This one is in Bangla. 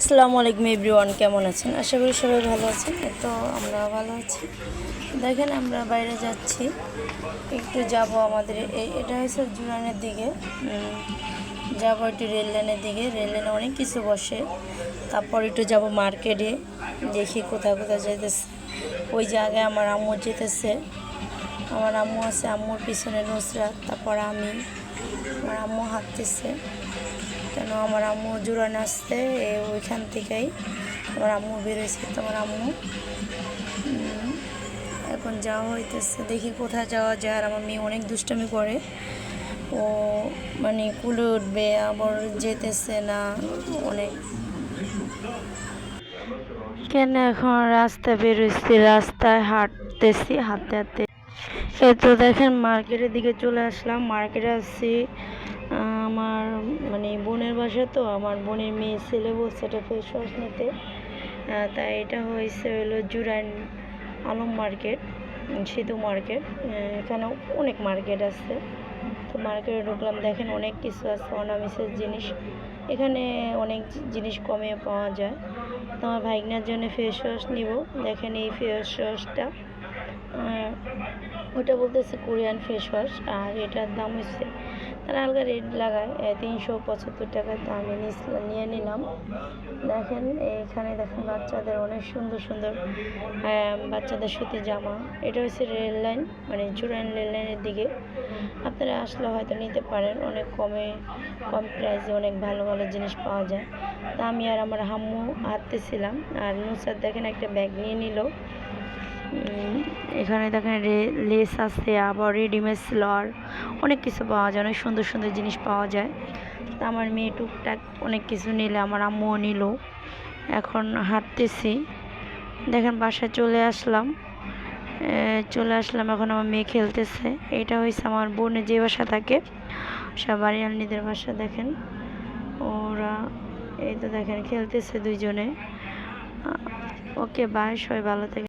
আসসালামু আলাইকুম এভরিওয়ান, কেমন আছেন? আশা করি সবাই ভালো আছেন। তো আমরা ভালো আছি। দেখেন আমরা বাইরে যাচ্ছি। একটু যাব আমাদের এই এটা হচ্ছে জুরানের দিকে। যাব একটু রেল লাইনের দিকে। রেল লাইনে অনেক কিছু বসে। তারপর একটু যাব মার্কেটে। দেখি কোথায় কোথায় যেতেছে ওই জায়গায় আমার আম্মু যেতেছে। আমার আম্মু আছে, আম্মুর পিছনে নুসরাত, তারপর আমি। আমার আম্মু হাঁটতেছে। কেন আমার আম্মু জোরান আসতে এ ওইখান থেকেই আমার আম্মু বেরোয়েছে তোমার আম্মু। এখন যাওয়া হইতেছে, দেখি কোথায় যাওয়া যায়। আর আমার মেয়ে অনেক দুষ্টামি করে। ও মানে কুলে উঠবে, আবার যেতেছে না, অনেক। কেন এখন রাস্তায় বেরোচ্ছি রাস্তায় হাঁটতেছি, হাঁটতে হাঁটতে। এই তো দেখেন, মার্কেটের দিকে চলে আসলাম। মার্কেটে আসছি মানে বোনের বাসা তো আমার বোনের মেয়ে ছেলে বলছে এটা ফেস ওয়াশ নিতে। তাই এটা হয়েছে হলো জুরাইন আলম মার্কেট, সিধু মার্কেট। এখানে অনেক মার্কেট আছে। তো মার্কেটে ঢুকলাম, দেখেন অনেক কিছু আছে, অনামিসের জিনিস। এখানে অনেক জিনিস কমে পাওয়া যায়। তো আমার ভাইগনার জন্য ফেস ওয়াশ নিব। দেখেন এই ফেস ওয়াশটা ওটা বলতেছে কোরিয়ান ফেস ওয়াশ আর এটার দাম হচ্ছে তারা হালকা রেট লাগায় তিনশো পঁচাত্তর টাকা তো আমি নিয়ে নিলাম। দেখেন এখানে দেখেন বাচ্চাদের অনেক সুন্দর সুন্দর বাচ্চাদের সুতি জামা। এটা হচ্ছে রেল লাইন মানে জুরাইন রেল লাইনের দিকে। আপনারা আসলে হয়তো নিতে পারেন, অনেক কমে, কম প্রাইসে অনেক ভালো ভালো জিনিস পাওয়া যায়। তা আমি আর আমার হাম্মু হাঁটতেছিলাম, আর নুসার দেখেন একটা ব্যাগ নিয়ে নিল। এখানে দেখেন লেস আছে, আবার রেডিমেড স্লর, অনেক কিছু পাওয়া যায়, অনেক সুন্দর সুন্দর জিনিস পাওয়া যায়। তা আমার মেয়ে টুকটাক অনেক কিছু নিলে, আমার আম্মুও নিল। এখন হাঁটতেছি। দেখেন বাসায় চলে আসলাম। চলে আসলাম, এখন আমার মেয়ে খেলতেছে। এটা হয়েছে আমার বোনের যে বাসা থাকে সবার আলনিদের বাসা, দেখেন। ওরা, এই তো দেখেন, খেলতেছে দুইজনে। ওকে, বাই, সবাই ভালো থেকে